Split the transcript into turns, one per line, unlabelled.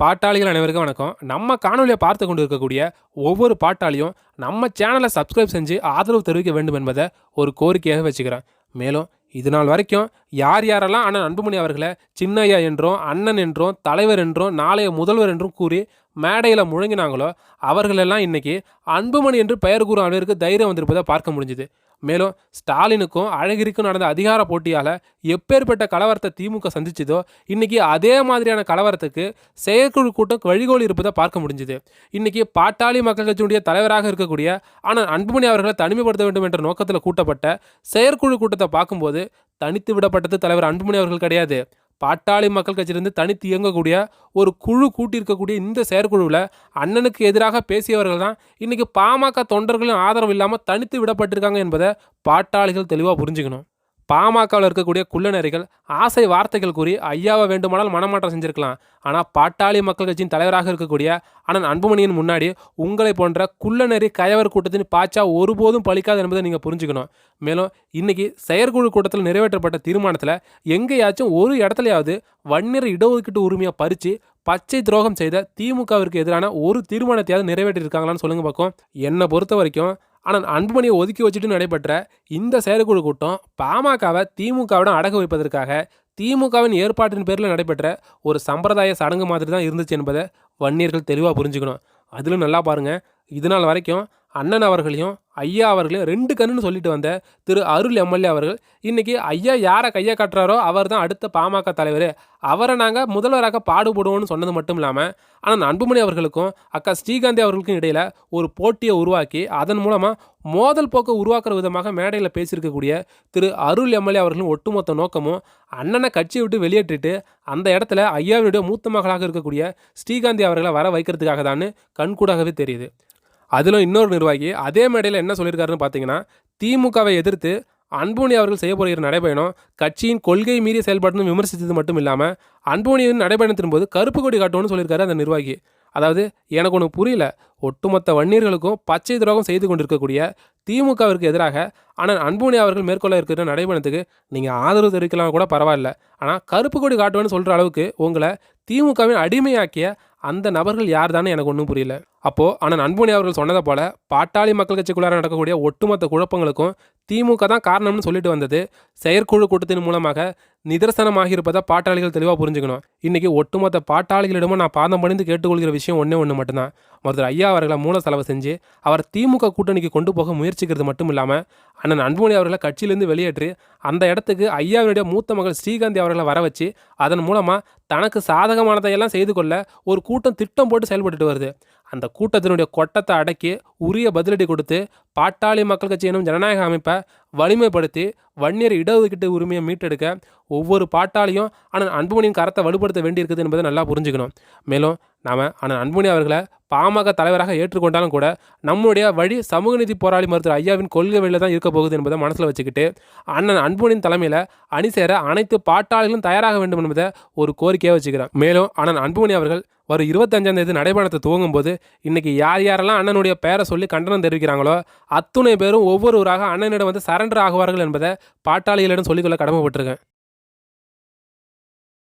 பாட்டாளிகள் அனைவருக்கும் வணக்கம். நம்ம காணொலியை பார்த்து கொண்டு இருக்கக்கூடிய ஒவ்வொரு பாட்டாளியும் நம்ம சேனலை சப்ஸ்கிரைப் செஞ்சு ஆதரவு தெரிவிக்க வேண்டும் என்பதை ஒரு கோரிக்கையாக வச்சுக்கிறேன். மேலும் இது நாள் வரைக்கும் யார் யாரெல்லாம் அண்ணன் அன்புமணி அவர்களை சின்னையா என்றும் அண்ணன் என்றும் தலைவர் என்றும் நாளைய முதல்வர் என்றும் கூறி மேடையில் முழங்கினாங்களோ அவர்களெல்லாம் இன்றைக்கி அன்புமணி என்று பெயர் கூறும் அளவிற்கு தைரியம் வந்திருப்பதை பார்க்க முடிஞ்சுது. மேலும் ஸ்டாலினுக்கும் அழகிரிக்கும் நடந்த அதிகார போட்டியால் எப்பேற்பட்ட கலவரத்தை திமுக சந்திச்சதோ இன்னைக்கு அதே மாதிரியான கலவரத்துக்கு செயற்குழு கூட்டம் வழிகோல் இருப்பதை பார்க்க முடிஞ்சுது. இன்னைக்கு பாட்டாளி மக்கள் கட்சியினுடைய தலைவராக இருக்கக்கூடிய ஆனால் அன்புமணி அவர்களை தனிமைப்படுத்த வேண்டும் என்ற நோக்கத்தில் கூட்டப்பட்ட செயற்குழு கூட்டத்தை பார்க்கும்போது தனித்து விடப்பட்டது தலைவர் அன்புமணி அவர்கள் கிடையாது. பாட்டாளி மக்கள் கட்சியிலிருந்து தனித்து இயங்கக்கூடிய ஒரு குழு கூட்டியிருக்கக்கூடிய இந்த செயற்குழுவில் அண்ணனுக்கு எதிராக பேசியவர்கள் தான் இன்னைக்கு பாமக தொண்டர்களின் ஆதரவு இல்லாமல் தனித்து விடப்பட்டிருக்காங்க என்பதை பாட்டாளிகள் தெளிவாக புரிஞ்சுக்கணும். பாமகவில் இருக்கக்கூடிய குள்ளநரிகள் ஆசை வார்த்தைகள் கூறி ஐயாவை வேண்டுமானால் மனமாற்றம் செஞ்சிருக்கலாம். ஆனால் பாட்டாளி மக்கள் கட்சியின் தலைவராக இருக்கக்கூடிய அண்ணன் அன்புமணியின் முன்னாடி உங்களை போன்ற குள்ளநெறி கயவர் கூட்டத்தின் பாச்சா ஒருபோதும் பலிக்காது என்பதை நீங்கள் புரிஞ்சுக்கணும். மேலும் இன்றைக்கி செயற்குழு கூட்டத்தில் நிறைவேற்றப்பட்ட தீர்மானத்தில் எங்கேயாச்சும் ஒரு இடத்துலையாவது வன்னிற இடஒதுக்கீட்டு உரிமையை பறித்து பச்சை துரோகம் செய்த திமுகவிற்கு எதிரான ஒரு தீர்மானத்தையாவது நிறைவேற்றிருக்காங்களான்னு சொல்லுங்க பார்க்கும் என்னை பொறுத்த வரைக்கும் ஆனால் அன்புமணியை ஒதுக்கி வச்சுட்டு நடைபெற்ற இந்த செயற்குழு கூட்டம் பாமகவை திமுகவிடம் அடகு வைப்பதற்காக திமுகவின் ஏற்பாட்டின் பேரில் நடைபெற்ற ஒரு சம்பிரதாய சடங்கு மாதிரி தான் இருந்துச்சு என்பதை வன்னியர்கள் தெளிவாக புரிஞ்சுக்கணும். அதிலும் நல்லா பாருங்கள் இது நாள் வரைக்கும் அண்ணன் அவர்களையும் ஐயா அவர்களையும் ரெண்டு கண்ணுன்னு சொல்லிட்டு வந்த திரு அருள் எம்எல்ஏ அவர்கள் இன்னைக்கு ஐயா யாரை கையை காட்டுறாரோ அவர் தான் அடுத்த பாமக தலைவர். அவரை நாங்கள் முதல்வராக பாடுபடுவோம்னு சொன்னது மட்டும் இல்லாமல் ஆனால் அன்புமணி அவர்களுக்கும் அக்கா ஸ்ரீகாந்தி அவர்களுக்கும் இடையில் ஒரு போட்டியை உருவாக்கி அதன் மூலமாக மோதல் போக்கை உருவாக்குற விதமாக மேடையில் பேசியிருக்கக்கூடிய திரு அருள் எம்எல்ஏ அவர்களின் ஒட்டுமொத்த நோக்கமும் அண்ணனை கட்சியை விட்டு வெளியேற்றிட்டு அந்த இடத்துல ஐயாவினுடைய மூத்த மகளாக இருக்கக்கூடிய ஸ்ரீகாந்தி அவர்களை வர வைக்கிறதுக்காக தான் கண்கூடாகவே தெரியுது. அதிலும் இன்னொரு நிர்வாகி அதே மேடையில் என்ன சொல்லியிருக்காருன்னு பார்த்தீங்கன்னா திமுகவை எதிர்த்து அன்புமணி அவர்கள் செய்ய போகிற நடைபயணம் கட்சியின் கொள்கை மீறி செயல்பாடுன்னு விமர்சித்தது மட்டும் இல்லாமல் அன்புமணியின் நடைபயணத்தின் போது கருப்பு கொடி காட்டணும்னு சொல்லியிருக்காரு அந்த நிர்வாகி. அதாவது எனக்கு ஒன்று புரியல. ஒட்டுமொத்த வன்னியர்களுக்கும் பச்சை துரோகம் செய்து கொண்டிருக்கக்கூடிய திமுகவிற்கு எதிராக ஆனால் அன்புமணி அவர்கள் மேற்கொள்ள இருக்கிற நடைபயணத்துக்கு நீங்கள் ஆதரவு தெரிவிக்கலாம் கூட பரவாயில்ல. ஆனால் கருப்பு கொடி காட்டுவேன்னு சொல்கிற அளவுக்கு உங்களை திமுகவின் அடிமையாக்கிய அந்த நபர்கள் யார் தானே எனக்கு ஒன்றும் புரியல. அப்போது ஆனால் அன்புமணி அவர்கள் சொன்னதை போல பாட்டாளி மக்கள் கட்சிக்குள்ளார நடக்கக்கூடிய ஒட்டுமொத்த குழப்பங்களுக்கும் திமுக தான் காரணம்னு சொல்லிட்டு வந்தது. செயற்குழு கூட்டத்தின் மூலமாக நிதர்சனமாகியிருப்பதை பாட்டாளிகள் தெளிவாக புரிஞ்சுக்கணும். இன்றைக்கி ஒட்டுமொத்த பாட்டாளிகளிடமும் நான் பாதம் பணிந்து கேட்டுக்கொள்கிற விஷயம் ஒன்றே ஒன்று மட்டும்தான். ஒருத்தர் ஐயா அவர்களை மூல செலவு செஞ்சு அவர் திமுக கூட்டணிக்கு கொண்டு போக முயற்சிக்கிறது மட்டும் இல்லாமல் அண்ணன் அன்புமணி அவர்களை கட்சியிலேருந்து வெளியேற்றி அந்த இடத்துக்கு ஐயாவினுடைய மூத்த மகள் ஸ்ரீகாந்தி அவர்களை வர வச்சு அதன் மூலமாக தனக்கு சாதகமானதையெல்லாம் செய்து கொள்ள ஒரு கூட்டம் திட்டம் போட்டு செயல்பட்டுட்டு வருது. அந்த கூட்டத்தினுடைய கொட்டத்தை அடக்கி உரிய பதிலடி கொடுத்து பாட்டாளி மக்கள் கட்சி எனும் ஜனநாயக அமைப்பை வலிமைப்படுத்தி வன்னியர் இடஒதுக்கீட்டு உரிமையை மீட்டெடுக்க ஒவ்வொரு பாட்டாளியும் ஆனால் அன்புமணியின் கரத்தை வலுப்படுத்த வேண்டியிருக்குது என்பதை நல்லா புரிஞ்சுக்கணும். மேலும் நாம் ஆனால் அன்புமணி அவர்களை பாமக தலைவராக ஏற்றுக்கொண்டாலும் கூட நம்முடைய வழி சமூக நீதி போராளி மருத்துவர் ஐயாவின் கொள்கை வழியில் தான் இருக்க போகுது என்பதை மனசில் வச்சுக்கிட்டு அண்ணன் அன்புமணியின் தலைமையில் அணி சேர அனைத்து பாட்டாளிகளும் தயாராக வேண்டும் என்பதை ஒரு கோரிக்கையாக வச்சுக்கிறேன். மேலும் அண்ணன் அன்புமணி அவர்கள் வரும் இருபத்தஞ்சாம் தேதி நடைபயணத்தை துவங்கும் போது இன்றைக்கி யார் யாரெல்லாம் அண்ணனுடைய பெயரை சொல்லி கண்டனம் தெரிவிக்கிறாங்களோ அத்துணை பேரும் ஒவ்வொருவராக அண்ணனிடம் வந்து சரண்டர் ஆகுவார்கள் என்பதை பாட்டாளிகளிடம் சொல்லிக்கொள்ள கடமைப்பட்டிருக்கேன்.